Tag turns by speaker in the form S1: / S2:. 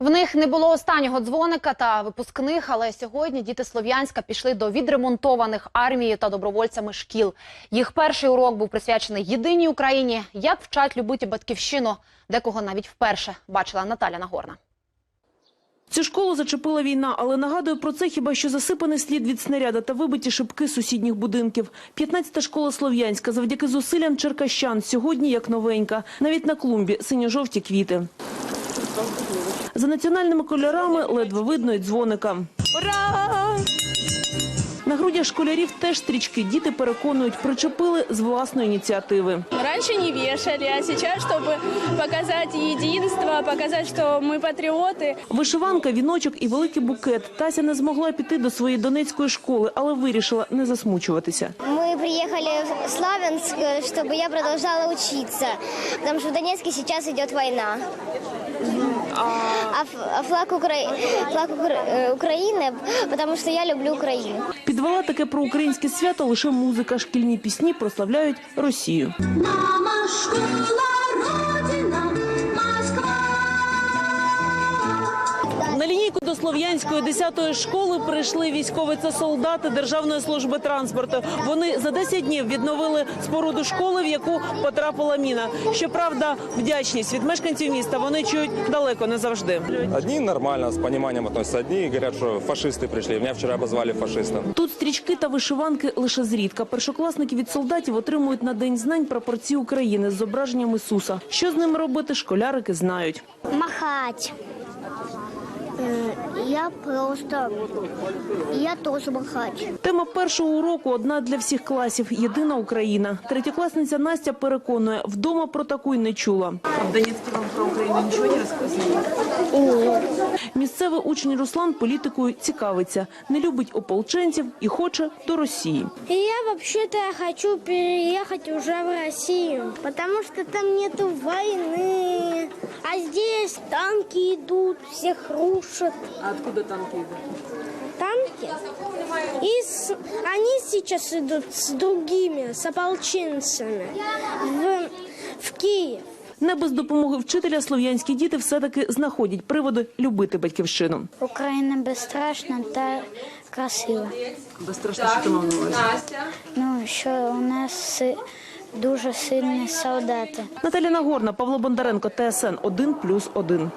S1: В них не було останнього дзвоника та випускних, але сьогодні діти Слов'янська пішли до відремонтованих армією та добровольцями шкіл. Їх перший урок був присвячений єдиній Україні. Як вчать любити батьківщину, декого навіть вперше бачила Наталя Нагорна.
S2: Цю школу зачепила війна, але нагадує про це хіба що засипаний слід від снаряда та вибиті шибки сусідніх будинків. 15-та школа Слов'янська завдяки зусиллям черкащан сьогодні як новенька. Навіть на клумбі синьо-жовті квіти. За національними кольорами ледве видно й дзвоника. Ура! На грудях школярів теж стрічки. Діти переконують, причепили з власної ініціативи.
S3: Раньше не вешали, а сейчас, чтобы показать единство, показать, что мы патриоты,
S2: Вишиванка, віночок і великий букет. Тася не змогла піти до своєї донецької школи, але вирішила не засмучуватися.
S4: Мы приехали в Славянск, чтобы я продолжала учиться, потому что в Донецке сейчас идет война. А, ф- а флаг, Укра- флаг Укра- э, Украины, потому что я люблю Украину.
S2: Підвела таке проукраїнське свято лише музика. Шкільні пісні прославляють Росію.
S5: Мама, школа,
S2: Слов'янської 10-ї школи прийшли військові та солдати Державної служби транспорту. Вони за 10 днів відновили споруду школи, в яку потрапила міна. Щоправда, вдячність від мешканців міста вони чують далеко не завжди.
S6: Одни нормально, с пониманием относятся. Одни говорят, что фашисты пришли. Меня вчера обозвали фашистом.
S2: Тут стрічки та вишиванки лише зрідка. Першокласники від солдатів отримують на День знань прапорці України з зображенням Ісуса. Що з ними робити, школярики знають.
S4: Махать. Я просто... Я тоже бахач.
S2: Тема першого уроку одна для всіх класів – єдина Україна. Третєкласниця Настя переконує, вдома про таку й не чула. А в Донецьку вам про Україну нічого не розказували? Місцевий учень Руслан політикою цікавиться, не любить ополченців і хоче до Росії.
S7: Я вообще-то хочу переехать уже в Россию, потому что там нету войны, а здесь танки идут, всех рушат.
S2: А откуда танки йдуть?
S7: Танки? И с- они сейчас идут с другими, с ополченцами в, в Киев.
S2: Не без допомоги вчителя слов'янські діти все-таки знаходять приводи любити батьківщину.
S4: Україна безстрашна та красива.
S2: Безстрашна що ти мав на увазі?
S4: Ну, що у нас дуже сильні солдати.
S2: Наталя Нагорна, Павло Бондаренко, ТСН 1+,1.